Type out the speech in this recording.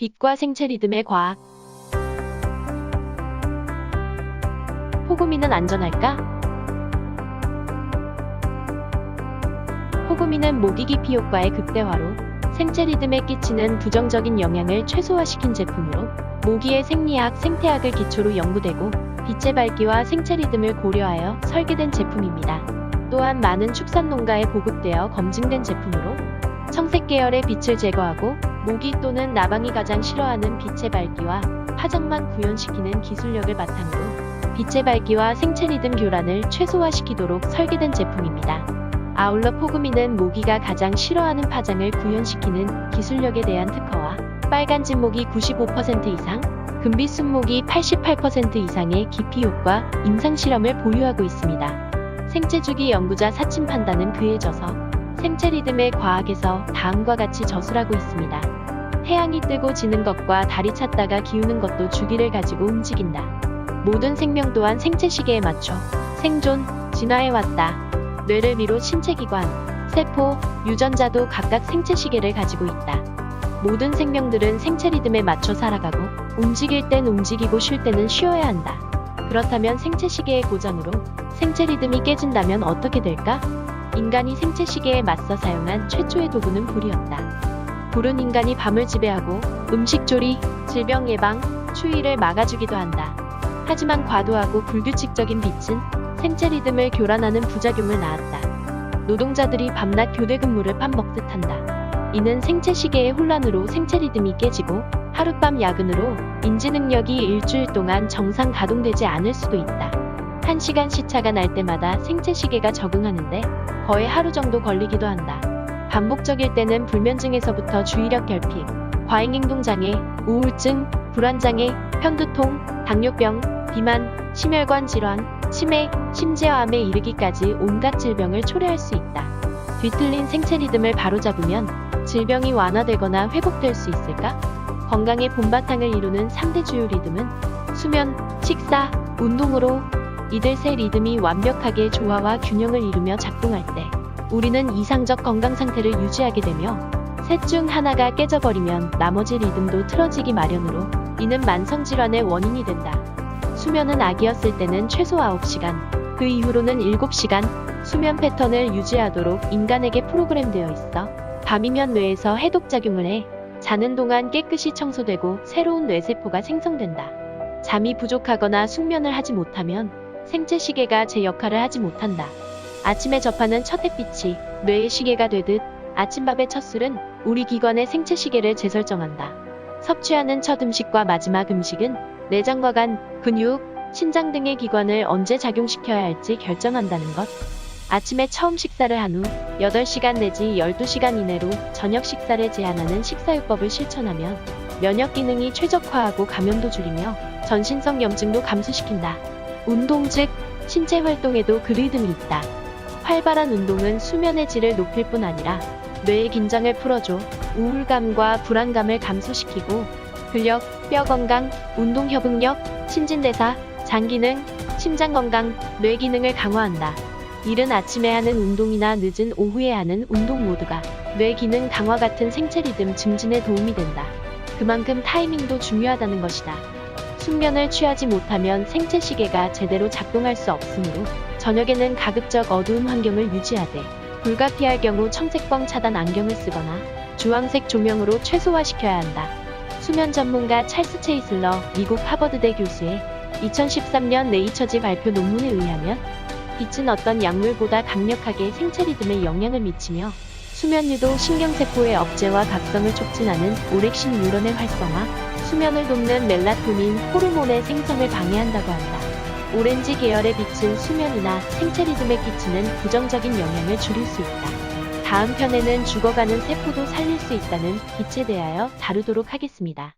빛과 생체 리듬의 과학. 호구미는 안전할까? 호구미는 모기 기피 효과의 극대화로 생체 리듬에 끼치는 부정적인 영향을 최소화시킨 제품으로 모기의 생리학, 생태학을 기초로 연구되고 빛의 밝기와 생체 리듬을 고려하여 설계된 제품입니다. 또한 많은 축산 농가에 보급되어 검증된 제품으로 청색 계열의 빛을 제거하고 모기 또는 나방이 가장 싫어하는 빛의 밝기와 파장만 구현시키는 기술력을 바탕으로 빛의 밝기와 생체 리듬 교란을 최소화시키도록 설계된 제품입니다. 아울러 포구미는 모기가 가장 싫어하는 파장을 구현시키는 기술력에 대한 특허와 빨간 진모기 95% 이상, 금빛 순모기 88% 이상의 기피 효과 임상 실험을 보유하고 있습니다. 생체 주기 연구자 사친 판단은 그에 져서 생체 리듬의 과학에서 다음과 같이 저술하고 있습니다. 태양이 뜨고 지는 것과 달이 찼다가 기우는 것도 주기를 가지고 움직인다. 모든 생명 또한 생체 시계에 맞춰 생존, 진화해왔다. 뇌를 비롯 신체기관, 세포, 유전자도 각각 생체 시계를 가지고 있다. 모든 생명들은 생체 리듬에 맞춰 살아가고 움직일 땐 움직이고 쉴 때는 쉬어야 한다. 그렇다면 생체 시계의 고장으로 생체 리듬이 깨진다면 어떻게 될까? 인간이 생체 시계에 맞서 사용한 최초의 도구는 불이었다. 불은 인간이 밤을 지배하고 음식 조리, 질병 예방, 추위를 막아주기도 한다. 하지만 과도하고 불규칙적인 빛은 생체 리듬을 교란하는 부작용을 낳았다. 노동자들이 밤낮 교대 근무를 밥먹듯 한다. 이는 생체 시계의 혼란으로 생체 리듬이 깨지고 하룻밤 야근으로 인지 능력이 일주일 동안 정상 가동되지 않을 수도 있다. 1시간 시차가 날 때마다 생체 시계가 적응하는데 거의 하루 정도 걸리기도 한다. 반복적일 때는 불면증에서부터 주의력 결핍, 과잉행동장애, 우울증, 불안장애, 편두통, 당뇨병, 비만, 심혈관 질환, 치매, 심지어 암에 이르기까지 온갖 질병을 초래할 수 있다. 뒤틀린 생체 리듬을 바로잡으면 질병이 완화되거나 회복될 수 있을까? 건강의 본바탕을 이루는 3대 주요 리듬은 수면, 식사, 운동으로 이들 세 리듬이 완벽하게 조화와 균형을 이루며 작동할 때 우리는 이상적 건강 상태를 유지하게 되며 셋 중 하나가 깨져버리면 나머지 리듬도 틀어지기 마련으로 이는 만성질환의 원인이 된다. 수면은 아기였을 때는 최소 9시간, 그 이후로는 7시간 수면 패턴을 유지하도록 인간에게 프로그램되어 있어 밤이면 뇌에서 해독작용을 해 자는 동안 깨끗이 청소되고 새로운 뇌세포가 생성된다. 잠이 부족하거나 숙면을 하지 못하면 생체 시계가 제 역할을 하지 못한다. 아침에 접하는 첫 햇빛이 뇌의 시계가 되듯 아침밥의 첫 술은 우리 기관의 생체 시계를 재설정한다. 섭취하는 첫 음식과 마지막 음식은 내장과 간, 근육, 신장 등의 기관을 언제 작용시켜야 할지 결정한다는 것. 아침에 처음 식사를 한 후 8시간 내지 12시간 이내로 저녁 식사를 제한하는 식사요법을 실천하면 면역 기능이 최적화하고 감염도 줄이며 전신성 염증도 감소시킨다. 운동 즉 신체 활동에도 그 리듬이 있다. 활발한 운동은 수면의 질을 높일 뿐 아니라 뇌의 긴장을 풀어줘 우울감과 불안감을 감소시키고 근력, 뼈 건강, 운동 협응력, 신진대사, 장 기능, 심장 건강, 뇌 기능을 강화한다. 이른 아침에 하는 운동이나 늦은 오후에 하는 운동 모두가 뇌 기능 강화 같은 생체 리듬 증진에 도움이 된다. 그만큼 타이밍도 중요하다는 것이다. 숙면을 취하지 못하면 생체 시계가 제대로 작동할 수 없으므로 저녁에는 가급적 어두운 환경을 유지하되 불가피할 경우 청색광 차단 안경을 쓰거나 주황색 조명으로 최소화시켜야 한다. 수면 전문가 찰스 체이슬러 미국 하버드대 교수의 2013년 네이처지 발표 논문에 의하면 빛은 어떤 약물보다 강력하게 생체 리듬에 영향을 미치며 수면 유도 신경세포의 억제와 각성을 촉진하는 오렉신 뉴런의 활성화, 수면을 돕는 멜라토닌 호르몬의 생성을 방해한다고 한다. 오렌지 계열의 빛은 수면이나 생체 리듬에 끼치는 부정적인 영향을 줄일 수 있다. 다음 편에는 죽어가는 세포도 살릴 수 있다는 빛에 대하여 다루도록 하겠습니다.